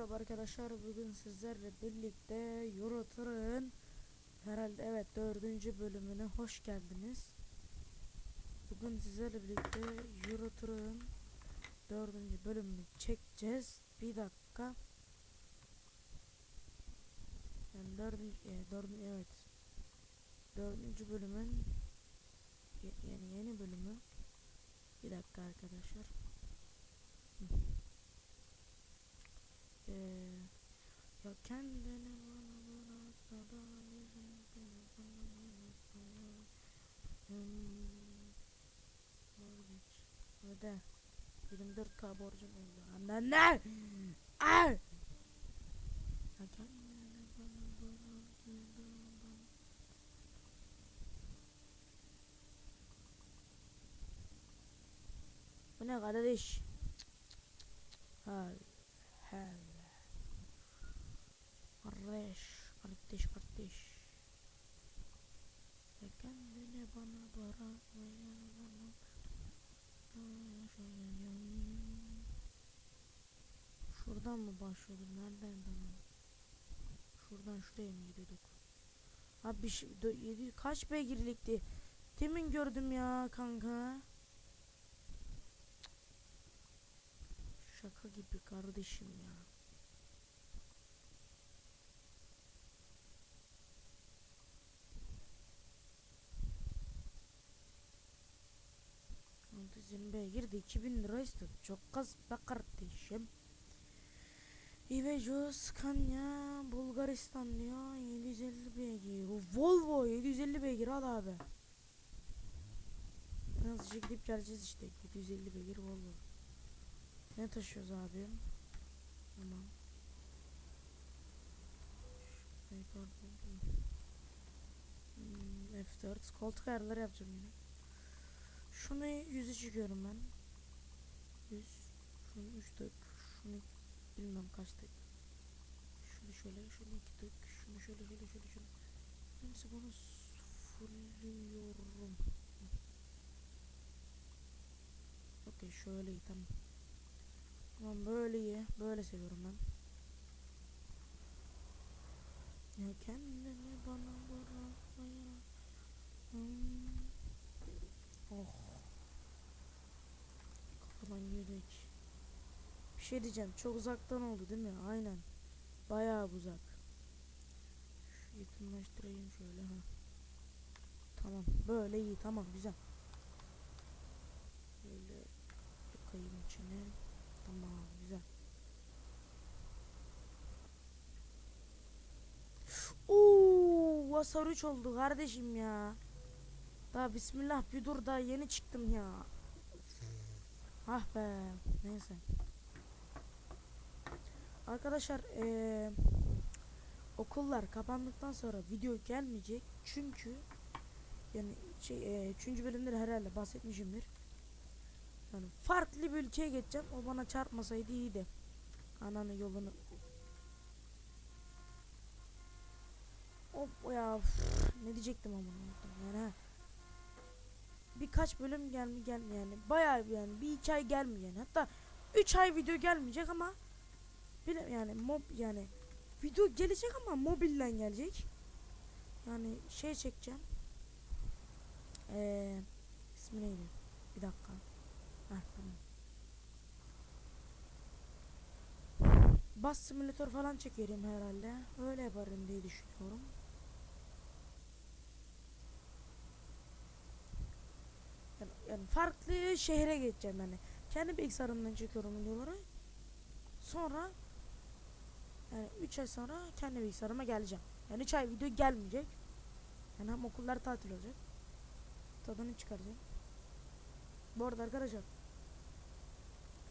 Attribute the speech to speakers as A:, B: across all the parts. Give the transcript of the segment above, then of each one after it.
A: merhaba arkadaşlar. Bugün sizlerle birlikte Euro Truck'ın herhalde evet dördüncü bölümüne hoş geldiniz. Bugün sizlerle birlikte Euro Truck'ın dördüncü bölümünü çekeceğiz. Bir dakika. Yani dördüncü, e, dördüncü evet. Dördüncü bölümün yani yeni bölümü. Bir dakika arkadaşlar. Hı. Ee, ya kendini bana bıraksa da yüzünü bana bıraksa Mortgage öde 24k borcum oldu anne ne Ay! Ya kendini bana bıraksa da Bu ne kardeş? Hay hay. Kardeş, kardeş, kardeş. Ya kendini bana bırakmaya bana. Şuradan mı başlıyorduk? Nereden tamam? Şuradan şuraya mı gidiyorduk? Abi şey, yedi, kaç beygirlikti? Demin gördüm ya kanka. Şaka gibi kardeşim ya. Beygir de 2000 lira istedi. Çok az be kardeşim. İveco Scania Bulgaristan diyor 750 beygir. Volvo 750 beygir al abi. Hızlıca gidip geleceğiz işte 750 beygir Volvo. Ne taşıyoruz abi? Tamam. Şurayı pardon. Hmm, F4 koltuk ayarları yapacağım yine. Şunu 100'e çıkıyorum ben. 100 şunu 3 tık şunu bilmem kaç tık. Şunu şöyle şunu 2 tık şunu şöyle şöyle şöyle şöyle. Neyse bunu fulluyorum. Okey şöyle iyi tamam. Tamam böyle iyi. Böyle seviyorum ben. Ya kendini bana bırakmaya. Hmm. Oh. Kafadan yedik. Bir şey diyeceğim. Çok uzaktan oldu değil mi? Aynen. Bayağı uzak. Şu yakınlaştırayım şöyle ha. Tamam. Böyle iyi. Tamam güzel. Böyle tıkayım içine. Tamam güzel. Oo, hasar 3 oldu kardeşim ya. Daha bismillah bir dur daha yeni çıktım ya. Ah be. Neyse. Arkadaşlar eee okullar kapandıktan sonra video gelmeyecek çünkü yani şey eee üçüncü bölümde de herhalde bahsetmişimdir. Yani farklı bir ülkeye geçeceğim. O bana çarpmasaydı iyiydi. Ananı yolunu. Hop ya üf, ne diyecektim ama yani ha. Birkaç bölüm gelmi gelmi yani bayağı bir yani bir iki ay yani hatta 3 ay video gelmeyecek ama bile yani mob yani video gelecek ama mobilden gelecek. Yani şey çekeceğim. Eee ismi neydi? Bir dakika. Heh, tamam. Bas simülatör falan çekerim herhalde. Öyle yaparım diye düşünüyorum. Yani, farklı şehre geçeceğim yani. Kendi bilgisayarımdan çekiyorum videoları. Sonra yani 3 ay sonra kendi bilgisayarıma geleceğim. Yani 3 ay video gelmeyecek. Yani hem okullar tatil olacak. Tadını çıkaracağım. Bu arada arkadaşlar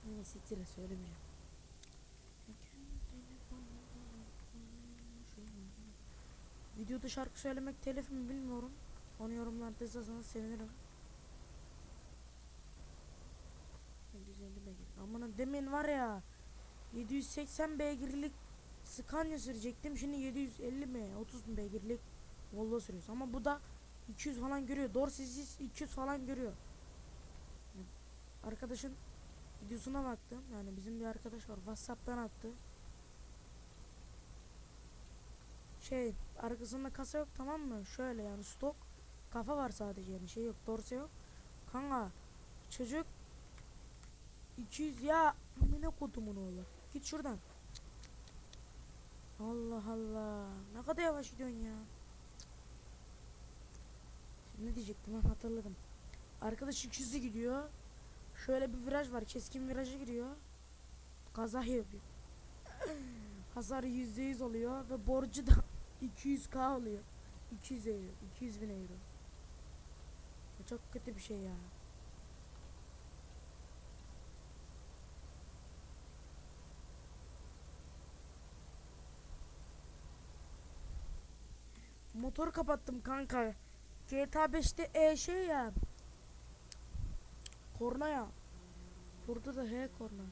A: Yine siktire söylemeyeceğim. Videoda şarkı söylemek telif mi bilmiyorum. Onu yorumlarda yazarsanız sevinirim. 750 beygir. Aman demin var ya 780 beygirlik Scania sürecektim. Şimdi 750 mi 30 mu beygirlik Volvo sürüyoruz. Ama bu da 200 falan görüyor. Dorsizis 200 falan görüyor. Arkadaşın videosuna baktım. Yani bizim bir arkadaş var. Whatsapp'tan attı. Şey arkasında kasa yok tamam mı? Şöyle yani stok. Kafa var sadece yani şey yok. Dorse yok. Kanka çocuk 200 ya amına kodumun oğlu. Git şuradan. Allah Allah. Ne kadar yavaş gidiyorsun ya. Ne diyecektim ben hatırladım. Arkadaş 200'e gidiyor. Şöyle bir viraj var. Keskin viraja giriyor. Kaza yapıyor. Hasar %100 oluyor ve borcu da 200k oluyor. 200 euro. 200 bin euro. Çok kötü bir şey ya. Motoru kapattım kanka. GTA 5'te E şey ya. Korna ya. Burada da H korna.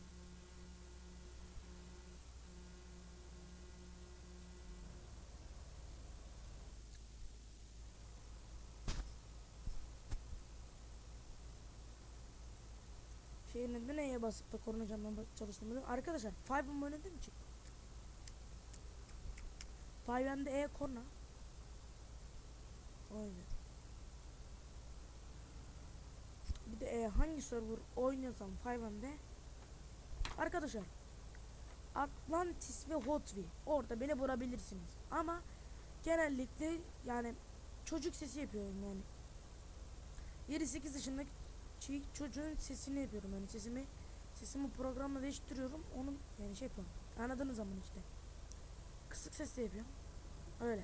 A: Şeyin adı neye basıp da korna camdan çalıştırmadım. Arkadaşlar Five'ım oynadım ki. Five'mde E korna. Aynen. Bir de e, hangi server oynuyorsam Five'mde Arkadaşlar Atlantis ve Hot Wheel orada beni bulabilirsiniz. Ama genellikle yani çocuk sesi yapıyorum yani. 7-8 yaşındaki çocuğun sesini yapıyorum yani sesimi sesimi programla değiştiriyorum onun yani şey yapıyorum anladığınız zaman işte kısık sesle yapıyorum öyle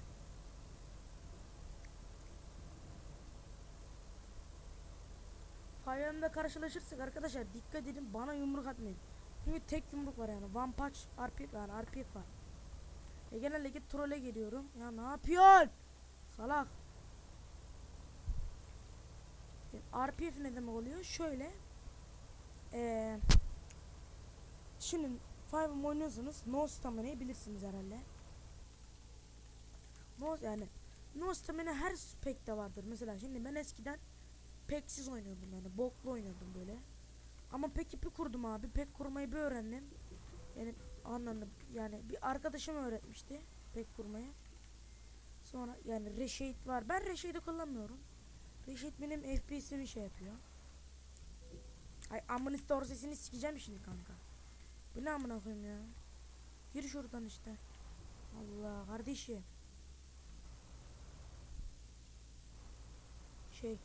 A: Fire'ımda karşılaşırsak arkadaşlar dikkat edin bana yumruk atmayın çünkü tek yumruk var yani one punch RP yani RPF var e genellikle trole geliyorum ya ne yapıyorsun salak Yani RPF ne demek oluyor? Şöyle eee şimdi Five'ım oynuyorsanız No Stamina'yı bilirsiniz herhalde. No yani No Stamina her spekte vardır. Mesela şimdi ben eskiden peksiz oynuyordum yani boklu oynuyordum böyle. Ama pek ipi kurdum abi. Pek kurmayı bir öğrendim. Yani anladım. Yani bir arkadaşım öğretmişti pek kurmayı. Sonra yani Reşit var. Ben Reşit'i kullanmıyorum. Reşit benim FPS'imi şey yapıyor. Ay amını store sesini sikeceğim şimdi kanka. Bu ne amına koyayım ya. Gir şuradan işte. Allah kardeşim. Şey.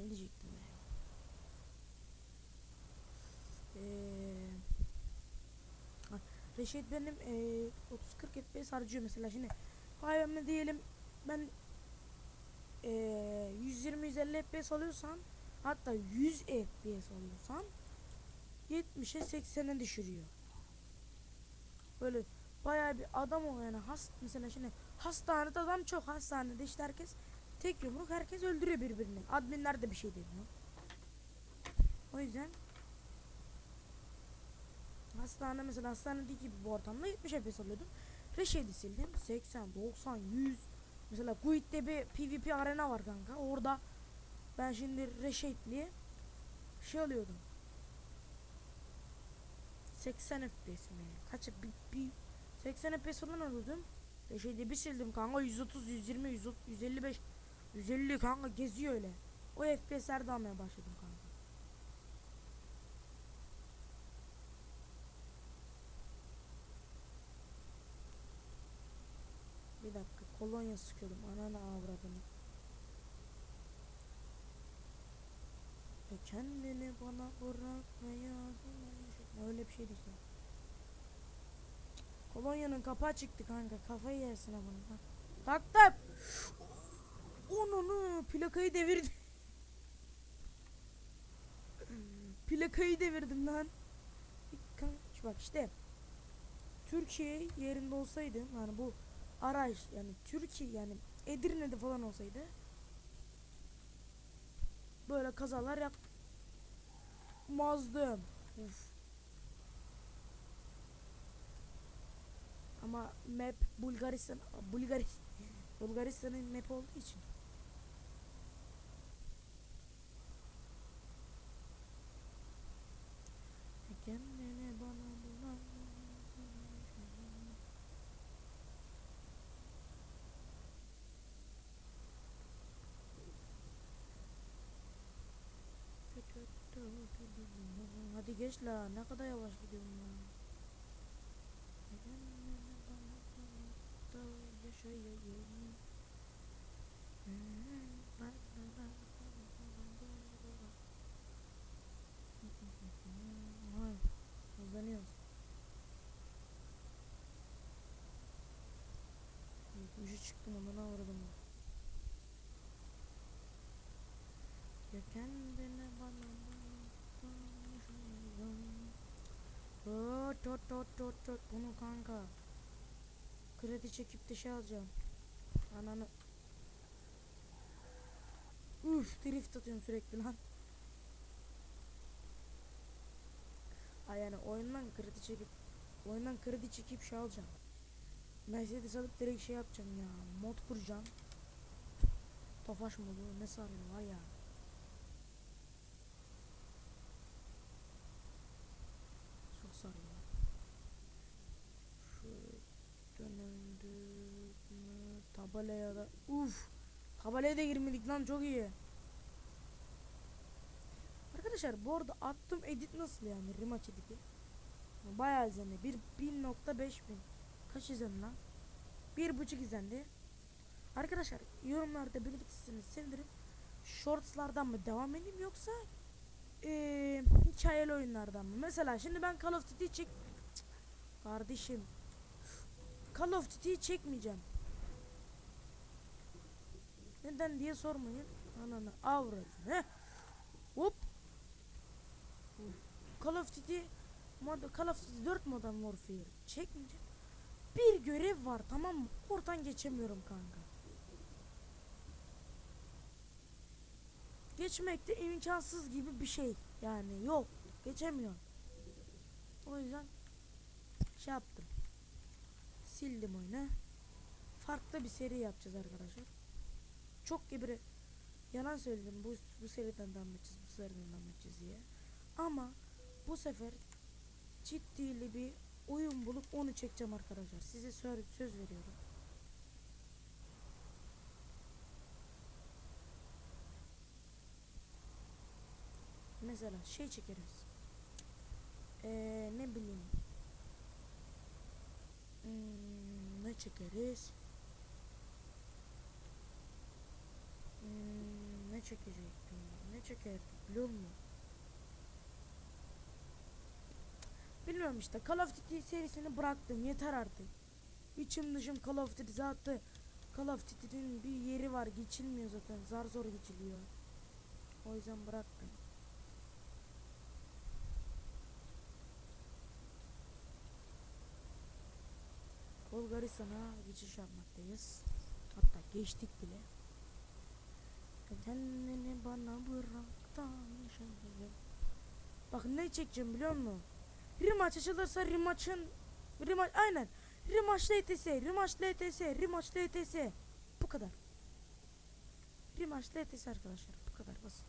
A: Ne diyecektim ya. Ha, Reşit benim eee 30-40 FPS harcıyor mesela şimdi. Hayvanla diyelim ben eee 120-150 FPS alıyorsan hatta 100 FPS alıyorsan 70'e 80'e düşürüyor. Böyle bayağı bir adam oluyor yani hast mesela şimdi hastanede adam çok hastanede işte herkes tek yumruk herkes öldürüyor birbirini. Adminler de bir şey demiyor. O yüzden hastane mesela hastanedeki bu ortamda 70 FPS alıyordum. Reşedi sildim 80, 90, 100 Mesela Guild'de bir PvP arena var kanka. Orada ben şimdi Reşitli şey alıyordum. 80 FPS mi? Kaç bir, bir 80 FPS falan alıyordum. Reşit'i bir sildim kanka 130, 120, 130, 155, 150 kanka geziyor öyle. O FPS'lerde almaya başladım kanka. Bir dakika kolonya sıkıyordum ananı avradını. Ve kendini bana bırakmaya. Öyle bir şeydi işte. Kolonyanın kapağı çıktı kanka. Kafayı yersin. Bak. Taktım. Onunu plakayı devirdim. plakayı devirdim lan. Kanka, Bak işte. Türkiye yerinde olsaydım yani bu araç yani Türkiye yani Edirne'de falan olsaydı böyle kazalar yapmazdım. Uf. Ama map Bulgaristan Bulgaristan Bulgaristan'ın map olduğu için kendine bana bulan la ne kadar yavaş gidiyorum ya. Yaşayayım. Vay, hızlanıyoruz. Yokuşu çıktım ondan avradım. Ya kendine bana Tot tot tot tot bunu kanka. Kredi çekip de şey alacağım. Ananı. Üf drift atıyorum sürekli lan. Ay yani oyundan kredi çekip Oyundan kredi çekip şey alacağım. Mercedes alıp direkt şey yapacağım ya. Mod kuracağım. Tofaş modu ne sarıyor var ya Çok sarıyor Şu döndük mü Tabelaya da. Uf Tabelaya da girmedik lan çok iyi. Arkadaşlar bu arada attığım edit nasıl yani? Rematch editi Bayağı izlendi. Bir 1.5 bin. Kaç izlendi lan? Bir buçuk izlendi. Arkadaşlar yorumlarda belirtirseniz sevinirim. Shortslardan mı devam edeyim yoksa eee hikayeli oyunlardan mı? Mesela şimdi ben Call of Duty çek Cık, kardeşim. Call of Duty'yi çekmeyeceğim. Neden diye sormayın. Ananı avradı. He? Hop. Call of Duty mod Call of Duty 4 Modern Warfare çekmeyeceğim. Bir görev var tamam mı? Oradan geçemiyorum kanka. Geçmek de imkansız gibi bir şey. Yani yok. Geçemiyorum. O yüzden şey yaptım. Sildim oyunu. Farklı bir seri yapacağız arkadaşlar. Çok gibi yalan söyledim. Bu, bu seriden edeceğiz. Bu seriden edeceğiz diye. Ama bu sefer ciddili bir oyun bulup onu çekeceğim arkadaşlar. Size söz, söz veriyorum. Mesela şey çekeriz. Ee, ne bileyim. Hmm, ne çekeriz? Hmm, ne çekecektim? Ne çekerdik biliyor musun? Bilmiyorum işte Call of Duty serisini bıraktım yeter artık. İçim dışım Call of Duty zaten Call of Duty'nin bir yeri var geçilmiyor zaten zar zor geçiliyor. O yüzden bıraktım. Bulgaristan'a geçiş yapmaktayız. Hatta geçtik bile. Kendini bana bırak da. Bak ne çekeceğim biliyor musun? Rematch açılırsa rematch'ın rematch aynen. Rematch LTS, rematch LTS, rematch LTS. Bu kadar. Rematch LTS arkadaşlar. Bu kadar basit.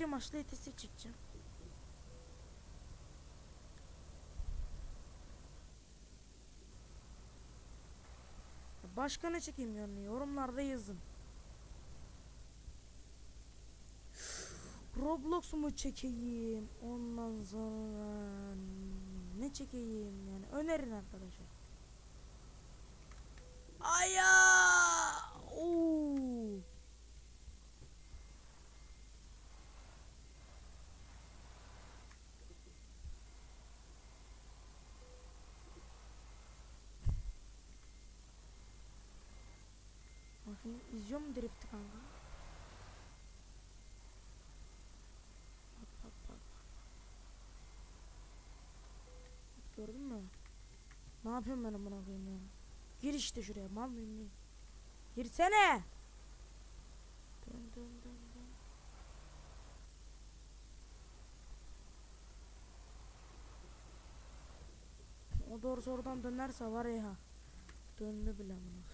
A: Rematch LTS çekeceğim. Başka ne çekeyim yani yorumlarda yazın. Roblox mu çekeyim? Ondan sonra ne çekeyim yani önerin arkadaşlar. Aya! Oo! İzliyor mu drift'i kanka? Bak bak bak. Gördün mü? Ne yapıyorum ben amına koyayım ya? Gir işte şuraya mal mıyım neyim? Girsene! Dön dön dön dön. O doğru oradan dönerse var ya. Döndü bile amına.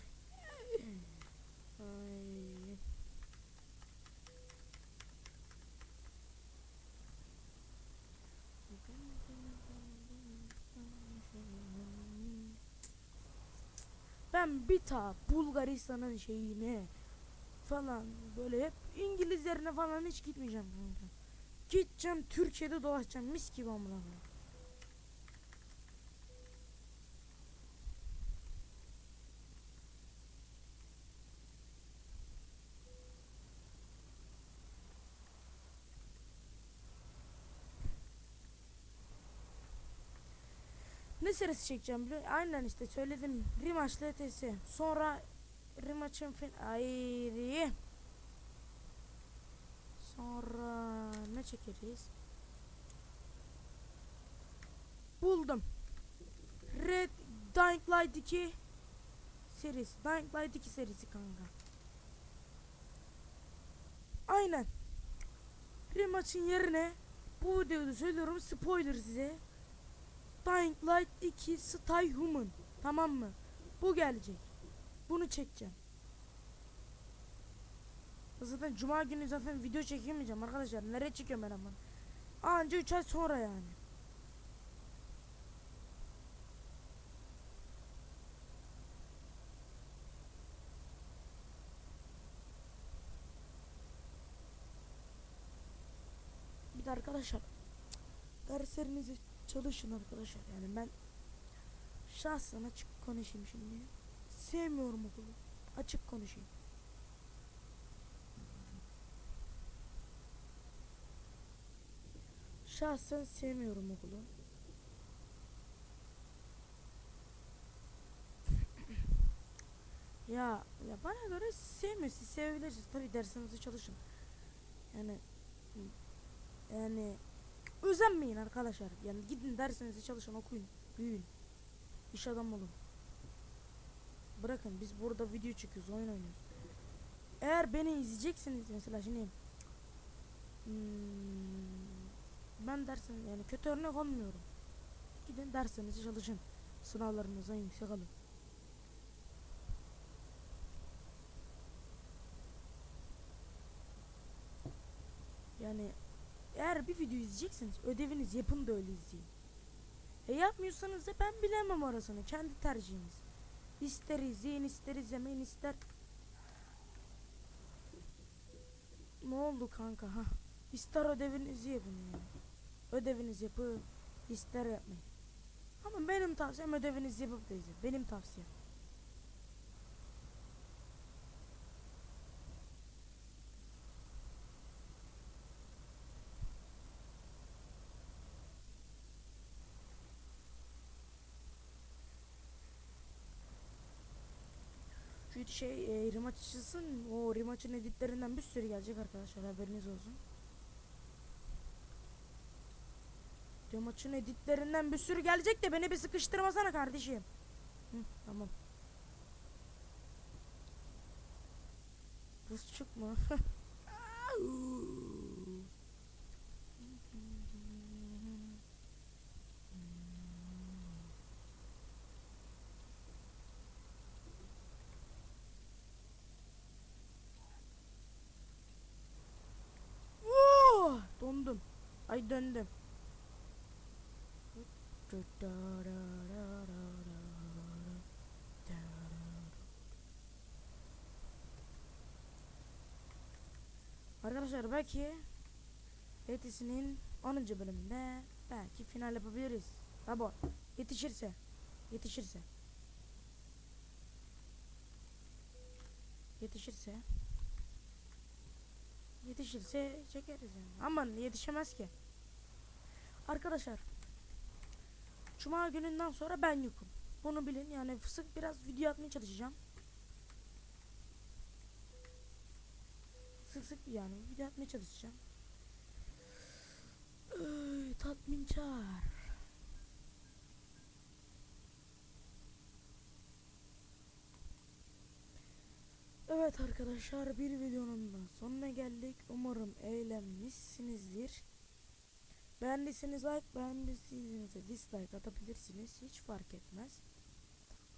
A: Ben bir ta Bulgaristan'ın şeyine falan böyle hep İngilizlerine falan hiç gitmeyeceğim kanka. Gideceğim Türkiye'de dolaşacağım mis gibi amına serisi çekeceğim biliyor? Aynen işte söyledim. Rimaç LTS. Sonra Rimaç'ın fin... Ayrı. Sonra ne çekeriz? Buldum. Red Dying Light 2 serisi. Dying Light 2 serisi kanka. Aynen. Rematch'ın yerine bu videoda söylüyorum spoiler size. Dying Light 2 Stay Human. Tamam mı? Bu gelecek. Bunu çekeceğim. Zaten cuma günü zaten video çekemeyeceğim arkadaşlar. Nereye çekiyorum ben ama? Anca 3 ay sonra yani. Bir de arkadaşlar derslerinizi çalışın arkadaşlar. Yani ben şahsen açık konuşayım şimdi. Sevmiyorum okulu. Açık konuşayım. Şahsen sevmiyorum okulu. ya ya bana göre sevmiyor. Siz sevebilirsiniz. Tabi dersinizi çalışın. Yani yani özenmeyin arkadaşlar. Yani gidin dersinizi çalışın, okuyun, büyüyün. İş adam olun. Bırakın biz burada video çekiyoruz, oyun oynuyoruz. Eğer beni izleyeceksiniz mesela şimdi hmm, ben dersin yani kötü örnek olmuyorum. Gidin dersinizi çalışın. Sınavlarınızdan yüksek alın. Yani eğer bir video izleyeceksiniz ödeviniz yapın da öyle izleyin. E yapmıyorsanız da ben bilemem orasını. Kendi tercihiniz. İster izleyin ister izlemeyin ister. Ne oldu kanka ha? İster ödevinizi yapın yani. Ödevinizi yapın. ister yapmayın. Ama benim tavsiyem ödevinizi yapıp da izleyin. Benim tavsiyem. Şu şey e, rematch açılsın. O rematch'ın editlerinden bir sürü gelecek arkadaşlar haberiniz olsun. Rematch'ın editlerinden bir sürü gelecek de beni bir sıkıştırmasana kardeşim. Hı, tamam. Rusçuk mu? Oo, dondum. Ay döndüm. Arkadaşlar belki Etisinin 10. bölümünde belki final yapabiliriz. Tabi yetişirse. Yetişirse. Yetişirse. Yetişirse çekeriz yani. Aman yetişemez ki. Arkadaşlar. Cuma gününden sonra ben yokum. Bunu bilin yani sık biraz video atmaya çalışacağım. Sık sık yani video atmaya çalışacağım. Ay, tatminkar. Evet arkadaşlar bir videonun da sonuna geldik. Umarım eğlenmişsinizdir. Beğendiyseniz like, beğendiyseniz dislike atabilirsiniz. Hiç fark etmez.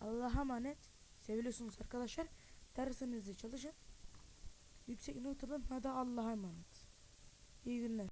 A: Allah'a emanet. Seviliyorsunuz arkadaşlar. Dersinizi çalışın. Yüksek not alın. Hadi Allah'a emanet. İyi günler.